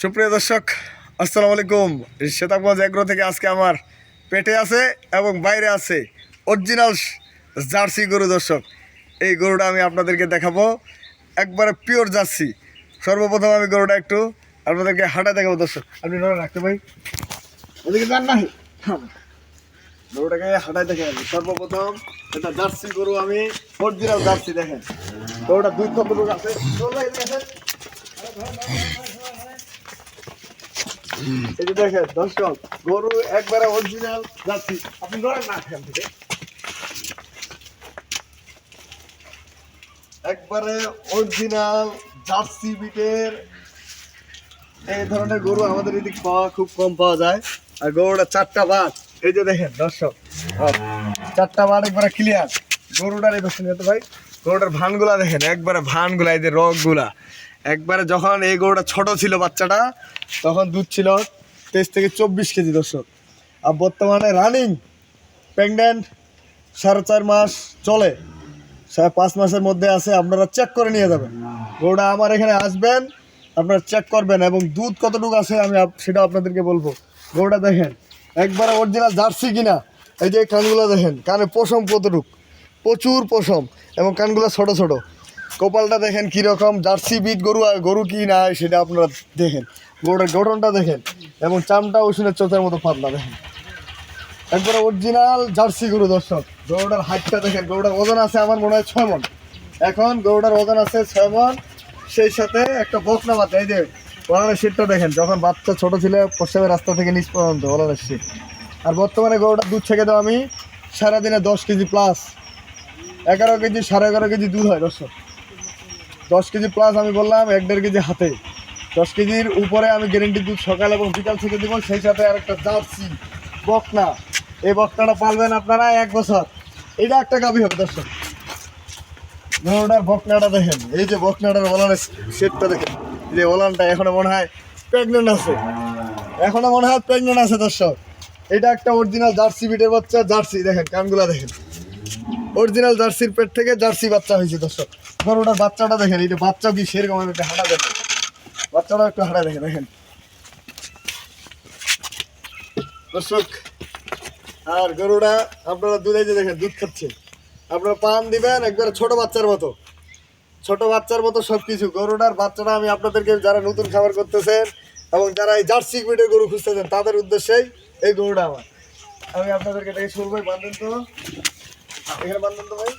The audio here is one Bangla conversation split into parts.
সুপ্রিয় দর্শক, আসসালামু আলাইকুম। শ্বেতাগঞ্জ এগ্রো থেকে আজকে আমার পেটে আছে এবং বাইরে আছে অরিজিনাল জার্সি গরু দর্শক। এই গরুটা আমি আপনাদেরকে দেখাবো। একবারে পিওর জার্সি। সর্বপ্রথম আমি গরুটা একটু আপনাদেরকে হাঁটা দেখাবো দর্শক। আপনি নড়ে রাখতে ভাই। ওদিকে যান না। গরুটাকে হাঁটাই দেখে সর্বপ্রথম এটা জার্সি গরু আমি অরিজিনাল জার্সি দেখেন। গরুটা। এই দেখেন গরু অরিজিনাল একবারে অরিজিনাল জার্সি এই ধরনের গরু আমাদের এদিক পাওয়া খুব কম পাওয়া যায়। আর গরুটা চারটা বাট এই যে দেখেন, দর্শক চারটা বাট একবারে ক্লিয়ার গরুটার এই ভাই। গরুটার ভানগুলা দেখেন, একবারে ভানগুলা, এই যে রগগুলা। একবারে যখন এই গরুটা ছোট ছিল বাচ্চাটা, তখন দুধ ছিল তেইশ থেকে চব্বিশ কেজি, দর্শক। আর বর্তমানে রানিং প্রেগনেন্ট সাড়ে চার মাস চলে। সাড়ে পাঁচ মাসের মধ্যে আছে, আপনারা চেক করে নিয়ে যাবেন। গরুটা আমার এখানে আসবেন, আপনারা চেক করবেন এবং দুধ কতটুকু আছে আমি সেটা আপনাদেরকে বলব। গরুটা দেখেন, একবারে অরিজিনাল জার্সি কিনা, এই যে কানগুলো দেখেন, কানে পশম কতটুক। প্রচুর পশম এবং কানগুলো ছোট ছোট। কপালটা দেখেন কীরকম জার্সি বিট গরু গরু কি না সেটা আপনারা দেখেন। গরুটার গঠনটা দেখেন এবং চামটা ওষুধের চোখের মতো পাতলা দেখেন। একবারে অরিজিনাল জার্সি গরু দর্শক, গরুটার হাইটটা দেখেন, গরুটার ওজন আছে আমার মনে হয় ছয় মন। এখন গরুটার ওজন আছে ছয় মন, সেই সাথে একটা বকনা বাচ্চা, এই যে ওলানের শীতটা দেখেন, যখন বাচ্চা ছোট ছিল পশ্চিমের রাস্তা থেকে নিচ পর্যন্ত ওলানের শীত। আর বর্তমানে গরুটার দুধ ছেঁকে দাও আমি, সারাদিনে দশ কেজি প্লাস এগারো কেজি, সাড়ে এগারো কেজি দুধ হয়, দর্শক। দশ কেজি প্লাস আমি বললাম, এক দেড় কেজি হাতে। দশ কেজির উপরে আমি গ্যারেন্টি দুধ সকাল এবং বিকাল থেকে দেবো, সেই সাথে আর একটা জার্সি, বকনা। এই বকনাটা পালবেন আপনারা এক বছর। এটা একটা গাভি হবে, দর্শক। গরুটার বকনাটা দেখেন। এই যে বকনাটার ওলানের শেডটা দেখেন। যে ওলানটা এখনও মনে হয় প্রেগনেন্ট আছে। এখনও মনে হয় প্রেগনেন্ট আছে, দর্শক। এটা একটা অরিজিনাল জার্সি বিটের বাচ্চা, জার্সি। দেখেন, কানগুলা দেখেন। অরিজিনাল জার্সির পেট থেকে জার্সি বাচ্চা হয়েছে, দর্শক। গরুটার বাচ্চাটা দেখেন, এই বাচ্চা কি সেরকম একটা হাঁটা দেখেন। বাচ্চাটা একটু হাঁটা দেখে দেখেন। দর্শক, আর গরুটা আপনারা দুধে যে দেখেন, দুধ খাচ্ছে। আপনারা পান দিবেন একবারে ছোট বাচ্চার মতো। ছোট বাচ্চার মতো সব কিছু গরুটার বাচ্চাটা আমি আপনাদেরকে, যারা নতুন খাবার করতেছেন এবং যারা এই জার্সি ব্রিডের গরু খুঁজতেছেন, তাদের উদ্দেশ্যেই এই গরুটা আমার। আমি আপনাদেরকে দেখে শুরু ভাই বান্ধেন তো এখানে বান্ধেন তো ভাই।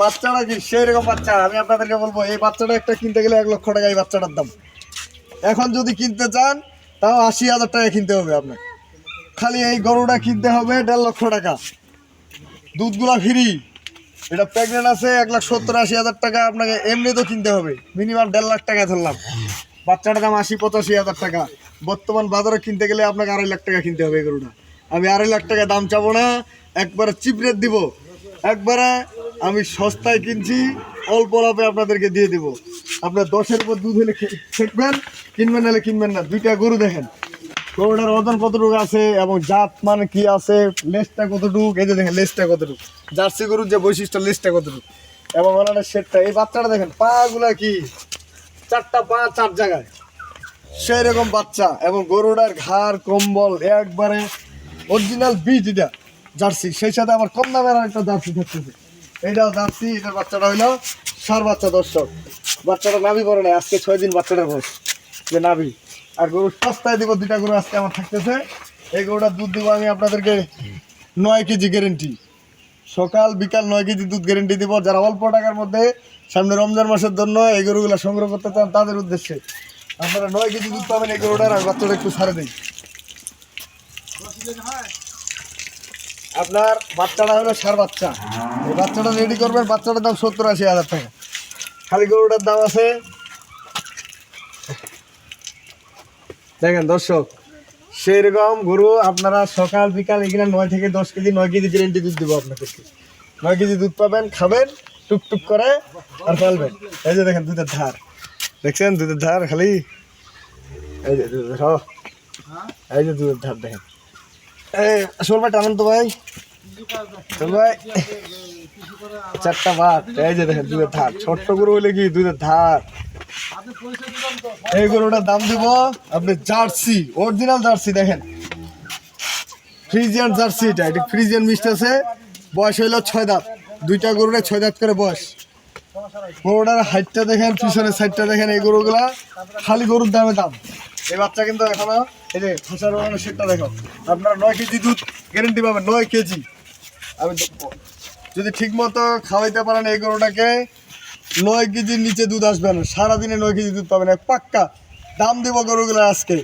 বাচ্চাটা কি? সেই রকম বাচ্চা, আমি আপনাদেরকে বলব, এই বাচ্চাটা একটা কিনতে গেলে এক লক্ষ টাকা এই বাচ্চাটার দাম। এখন যদি কিনতে চান, তাও আশি হাজার টাকা কিনতে হবে আপনার খালি এই গরুটা কিনতে হবে দেড় লক্ষ টাকা। দুধগুলা ফ্রি এটা প্রেগনেন্ট আছে, এক লাখ সত্তর আশি হাজার টাকা আপনাকে এমনি তো কিনতে হবে। মিনিমাম দেড় লাখ টাকা ধরলাম। বাচ্চাটার দাম আশি পঁচাশি হাজার টাকা। বর্তমান বাজারে কিনতে গেলে আপনাকে আড়াই লাখ টাকা কিনতে হবে এই গরুটা। আমি আড়াই লাখ টাকা দাম চাবো না, একবারে চিপ রেট দিব। একবারে আমি সস্তায় কিনছি, অল্প লাভে আপনাদেরকে দিয়ে দিব। আপনার দশের উপর দুধ হলে খেকবেন কিনবেন নাহলে কিনবেন না। দুইটা গরু দেখেন। গরুটার ওজন কতটুকু আছে এবং জাত মানে কি আছে, লেজটা কতটুকু? এই যে দেখেন, লেজটা কতটুকু? জার্সি গরুর যে বৈশিষ্ট্য, লেজটা কতটুকু? এবং ওনার শেডটা, এই বাচ্চাটা দেখেন পা গুলা কি? চারটা পা, চার জায়গায়। সেই রকম বাচ্চা এবং গরুটার ঘাড়, কম্বল, একবারে অরিজিনাল বীজ এটা, জার্সি। সেই সাথে আমার কম দামের একটা জার্সি থাকতেছে। এইটাও জার্সি এটার বাচ্চাটা হইল সার বাচ্চা দর্শক। বাচ্চাটা নাভি পরে নাই, আজকে ছয় দিন বাচ্চাটার বয়স, যে নাভি। আর গরু সস্তায় দিব দুইটা গরু আজকে আমার থাকতেছে। এই গরুটার দুধ দিব আমি আপনাদেরকে নয় কেজি গ্যারেন্টি সকাল, বিকাল নয় কেজি দুধ গ্যারেন্টি দিব। যারা অল্প টাকার মধ্যে সামনে রমজান মাসের জন্য এই গরুগুলো সংগ্রহ করতে চান, তাদের উদ্দেশ্যে আপনারা নয় কেজি দুধ পাবেন এই গরুটার, আর বাচ্চাটা একটু ছাড়ে দিই। আপনার বাচ্চাটা হলো সার বাচ্চা। এই বাচ্চাটা রেডি করবেন বাচ্চাটার দাম সত্তর আশি হাজার টাকা। খালি গরুটার দাম আছে। দেখেন দর্শক সেই রকম গরু আপনারা সকাল বিকাল এখানে নয় থেকে দশ কেজি নয় কেজি গ্যারেন্টি দুধ দেবো আপনাদেরকে। নয় কেজি দুধ পাবেন খাবেন টুকটুক করে আর ফেলবেন এই যে দেখেন দুধের ধার। দেখছেন দুধের ধার খালি? এই যে দুধের ধার, এই যে দুধের ধার দেখেন। তো ভাই। ভাই, চারটা এই যে দেখেন ধার। ছোট্ট গরু কি ধার? এই গরুটার দাম দিব আপনি জার্সি অরিজিনাল জার্সি, দেখেন। জার্সি বয়স হইল ছয় দাঁত। দুইটা গরুরে ছয় দাঁত করে বয়স। গরুটার হাইটটা দেখেন, পিছনের সাইডটা দেখেন, এই গরুগুলা খালি গরুর দামে দাম। এই বাচ্চা কিন্তু এখনও এই যে খোসার বানানো সেটটা দেখো। আপনারা নয় কেজি দুধ গ্যারেন্টি পাবেন, নয় কেজি। আমি যদি ঠিক মতো খাওয়াইতে পারেন এই গরুটাকে, নয় কেজির নিচে দুধ আসবে না। সারাদিনে নয় কেজি দুধ পাবেন। পাক্কা দাম দেবো গরুগুলো আজকে।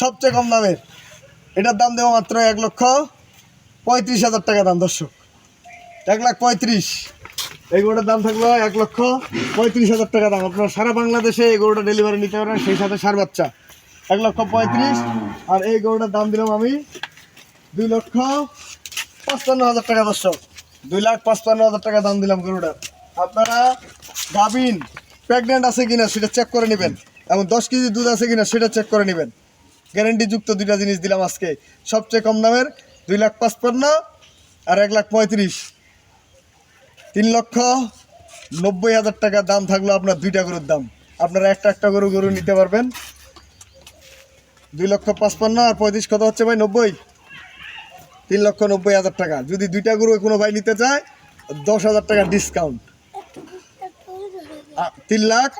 সবচেয়ে কম দামের এটার দাম দেবো মাত্র এক লক্ষ পঁয়ত্রিশ হাজার টাকা দাম, দর্শক। এক লাখ পঁয়ত্রিশ। এই গরুটার দাম থাকল এক লক্ষ পঁয়ত্রিশ হাজার টাকা দাম। আপনারা সারা বাংলাদেশে এই গরুটা ডেলিভারি নিতে পারেন, সেই সাথে সার বাচ্চা। এক লক্ষ পঁয়ত্রিশ। আর এই গরুটার দাম দিলাম আমি দুই লক্ষ পাঁচপান্ন হাজার টাকা দর্শক। দুই লাখ পাঁচপান্ন হাজার টাকা দাম দিলাম গরুটার। আপনারা গাভিন প্রেগনেন্ট আছে কিনা সেটা চেক করে নেবেন এবং দশ কেজি দুধ আছে কিনা সেটা চেক করে নেবেন। গ্যারেন্টিযুক্ত দুইটা জিনিস দিলাম আজকে। সবচেয়ে কম দামের দুই লাখ পাঁচপান্ন আর এক লাখ পঁয়ত্রিশ। তিন লক্ষ নব্বই হাজার টাকা দাম থাকল আপনার দুইটা গরুর দাম। আপনারা একটা একটা গরু গরু নিতে পারবেন। দুই লক্ষ পাঁচপান্ন আর পঁয়ত্রিশ কত হচ্ছে ভাই? নব্বই। তিন লক্ষ নব্বই হাজার টাকা। যদি দুইটা গরু কোনো ভাই নিতে চায়, দশ হাজার টাকা ডিসকাউন্ট তিন লাখ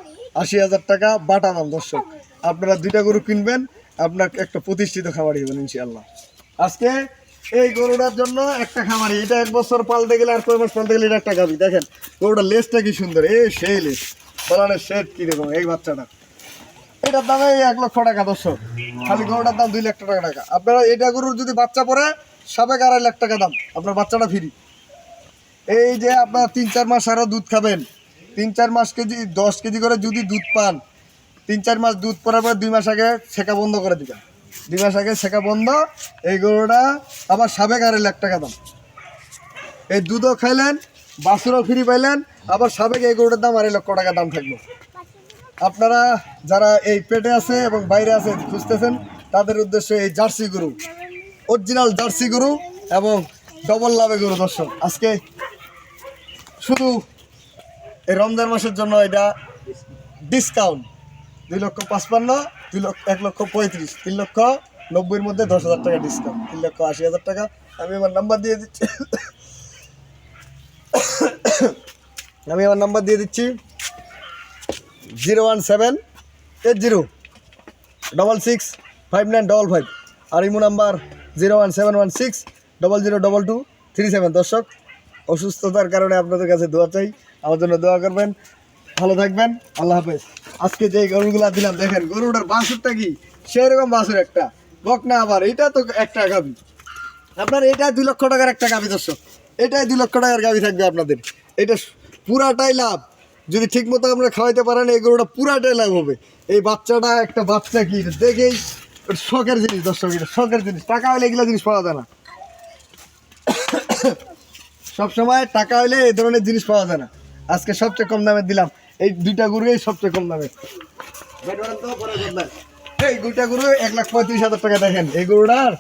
আশি হাজার টাকা বাটা দাম, দর্শক। আপনারা দুইটা গরু কিনবেন, আপনার একটা প্রতিষ্ঠিত খামারি হবেন, ইনশাআল্লাহ। আজকে এই গরুটার জন্য একটা খামারি, এটা এক বছর পালতে গেলে আর কয় মাস পালতে গেলে এটা একটা গাবি দেখেন, গরুটার লেজটা কি সুন্দর, এই সেই লেজ। বলানের শেড কি দেখুন, এই বাচ্চাটা এটার দাম এক লক্ষ টাকা, দর্শক। খালি গরুটার দাম দুই লাখ টাকা টাকা। আপনারা এটা গরুর যদি বাচ্চা পড়ে, সাবেক আড়াই লাখ টাকা দাম। আপনার বাচ্চাটা ফ্রি এই যে আপনার তিন চার মাস আরও দুধ খাবেন। তিন চার মাস কেজি, দশ কেজি করে যদি দুধ পান, তিন চার মাস দুধ পরার পর দুই মাস আগে ছেঁকা বন্ধ করে দিবেন। দুই মাস আগে ছেঁকা বন্ধ, এই গরুটা আবার সাবেক আড়াই লাখ টাকা দাম। এই দুধও খাইলেন, বাছুরও ফ্রি পাইলেন, আবার সাবেক এই গরুটার দাম আড়াই লক্ষ টাকা দাম থাকল। আপনারা যারা এই পেটে আছে এবং বাইরে আছে খুঁজতেছেন, তাদের উদ্দেশ্যে এই জার্সি গরু, অরিজিনাল জার্সি গরু এবং ডবল লাভে গরু দর্শক। আজকে শুধু এই রমজান মাসের জন্য এটা ডিসকাউন্ট দুই লক্ষ পাঁচপান্ন, দুই লক্ষ, এক লক্ষ পঁয়ত্রিশ, তিন লক্ষ নব্বইয়ের মধ্যে দশ হাজার টাকা ডিসকাউন্ট তিন লক্ষ আশি হাজার টাকা। আমি আমার নাম্বার দিয়ে দিচ্ছি। আমি আমার নাম্বার দিয়ে দিচ্ছি। Zero one seven eight zero double six five nine double five আর imo number zero one seven one six double zero double two three seven দর্শক, অসুস্থতার কারণে আপনাদের কাছে দোয়া চাই, আমার জন্য দোয়া করবেন। ভালো থাকবেন, আল্লাহ হাফেজ। আজকে যে গরুগুলা দিলাম, দেখেন, গরুটার বাসুরটা কি? সেরকম বাসুর একটা। বক না আবার, এটা তো একটা গাবি। আপনার এটা দুই লক্ষ টাকার একটা গাবি, দর্শক। এটাই দুই লক্ষ টাকার গাবি থাকবে আপনাদের। এটা পুরাটাই লাভ। যদি ঠিক মতো আমরা খাওয়াইতে পারেন এই গরুটা পুরাটাই লাভ হবে। এই বাচ্চাটা, একটা বাচ্চা কি দেখেই শখের জিনিস দর্শক, এটা শখের জিনিস। টাকা হলে এগুলো জিনিস পাওয়া যায় না। সবসময় টাকা হলে এই ধরনের জিনিস পাওয়া যায় না। আজকে সবচেয়ে কম দামে দিলাম। এই দুইটা গরুই সবচেয়ে কম দামে। এই দুইটা গরু এক লাখ পঁয়ত্রিশ হাজার টাকা দেখেন। এই গরুটার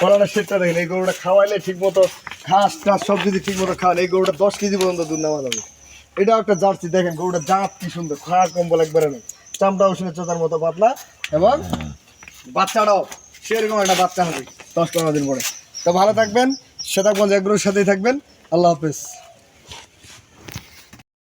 কলাটা সেটটা দেখেন। এই গরুটা খাওয়াইলে ঠিক মতো ঘাস টাস সব যদি ঠিক মতো খাওয়ান এই গরুটা দশ কেজি পর্যন্ত দুধ নেওয়া যাবে। এটাও একটা জার্সি, দেখেন গরুটা জাত কি সুন্দর, খাড়া কম্বল একবারে নেই। চামড়া শুনে চোতার মতো পাতলা এবং বাচ্চাটাও সেরকম একটা বাচ্চা হবে, দশ পনেরো দিন পরে। তো ভালো থাকবেন শ্বেতাগঞ্জ এগ্রোর সাথেই থাকবেন, আল্লাহ হাফেজ।